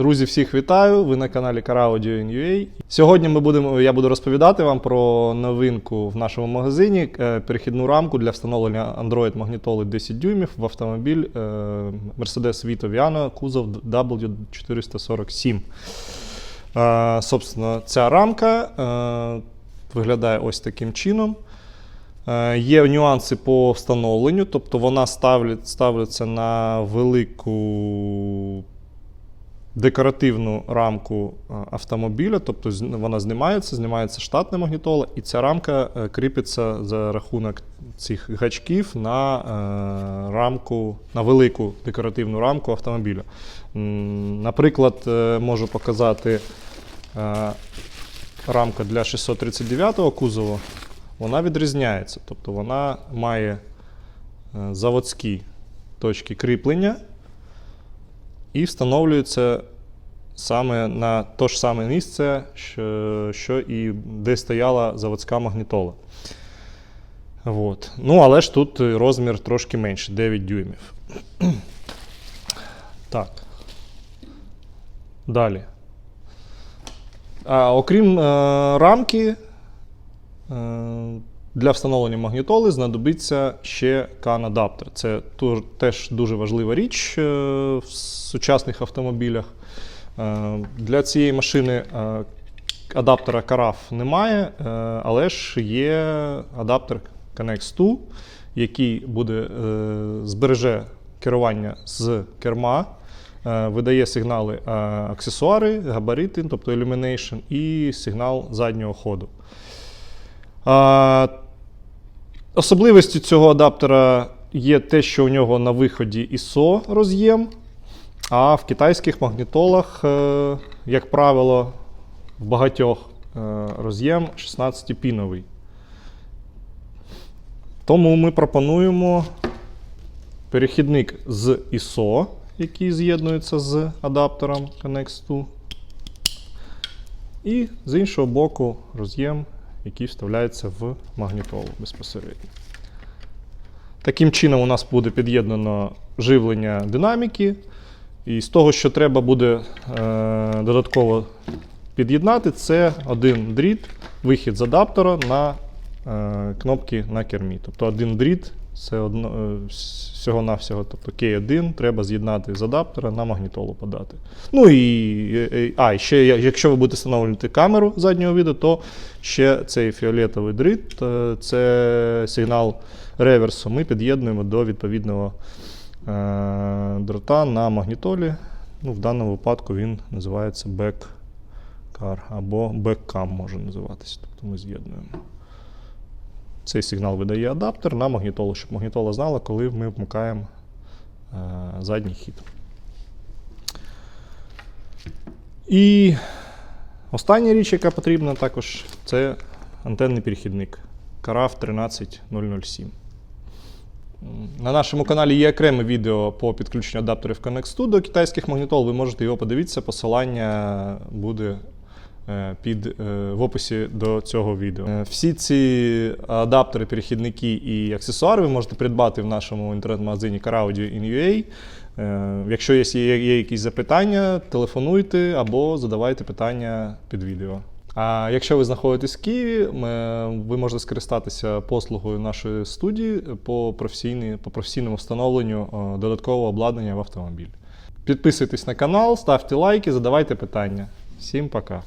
Друзі, всіх вітаю! Ви на каналі CarAudio.ua. Сьогодні ми будемо, я буду розповідати вам про новинку в нашому магазині е, перехідну рамку для встановлення Android магнітоли 10 дюймів в автомобіль е, Mercedes Vito Viano кузов W447. Е, Собственно, ця рамка виглядає ось таким чином. Є нюанси по встановленню, тобто вона ставлять, ставиться на велику декоративну рамку е, автомобіля, тобто вона знімається, знімається штатна магнітола, і ця рамка е, кріпиться за рахунок цих гачків на е, рамку, на велику декоративну рамку автомобіля. Наприклад, можу показати рамка для 639-го кузова, вона відрізняється. Тобто вона має заводські точки кріплення і встановлюється саме на те ж саме місце, що, і де стояла заводська магнітола. От. Ну, але ж тут розмір трошки менший 9 дюймів. Так. Далі. А, окрім е, рамки, е, для встановлення магнітоли знадобиться ще CAN-адаптер. Це теж дуже важлива річ е, в сучасних автомобілях. Е, Для цієї машини е, адаптера CARAF немає, але ж є адаптер Connex 2, який буде, збереже керування з керма, видає сигнали аксесуари, габарити, тобто illumination, і сигнал заднього ходу. Особливістю цього адаптера є те, що у нього на виході ISO роз'єм, а в китайських магнітолах, е, як правило, в багатьох е, роз'єм 16-піновий. Тому ми пропонуємо перехідник з ISO, який з'єднується з адаптером Connex 2. І з іншого боку роз'єм, який вставляється в магнітолу безпосередньо. Таким чином, у нас буде під'єднано живлення динаміки. І з того, що треба буде е, додатково під'єднати, це один дріт, вихід з адаптера на е, кнопки на кермі. Тобто один дріт це одно, е, всього-навсього, тобто K1 треба з'єднати з адаптера на магнітолу подати. Ну і, а, ще якщо ви будете встановлювати камеру заднього відео, то ще цей фіолетовий дріт е, це сигнал реверсу. Ми під'єднуємо до відповідного е, дрота на магнітолі. Ну, в даному випадку він називається backcar або backcam може називатися. Тобто ми з'єднуємо. Цей сигнал видає адаптер на магнітолу, щоб магнітола знала, коли ми вмикаємо е, задній хід. І остання річ, яка потрібна також, це антенний перехідник CARAF 13007. На нашому каналі є окреме відео по підключенню адаптерів Connex 2 до китайських магнітол. Ви можете його подивитися. Посилання буде під, е, в описі до цього відео. Е, Всі ці адаптери, перехідники і аксесуари ви можете придбати в нашому інтернет-магазині CarAudio.in.ua. Е, Якщо є, є, якісь запитання, телефонуйте або задавайте питання під відео. А якщо ви знаходитесь в Києві, ви можете скористатися послугою нашої студії по, по професійному встановленню е, додаткового обладнання в автомобіль. Підписуйтесь на канал, ставте лайки, задавайте питання. Всім пока.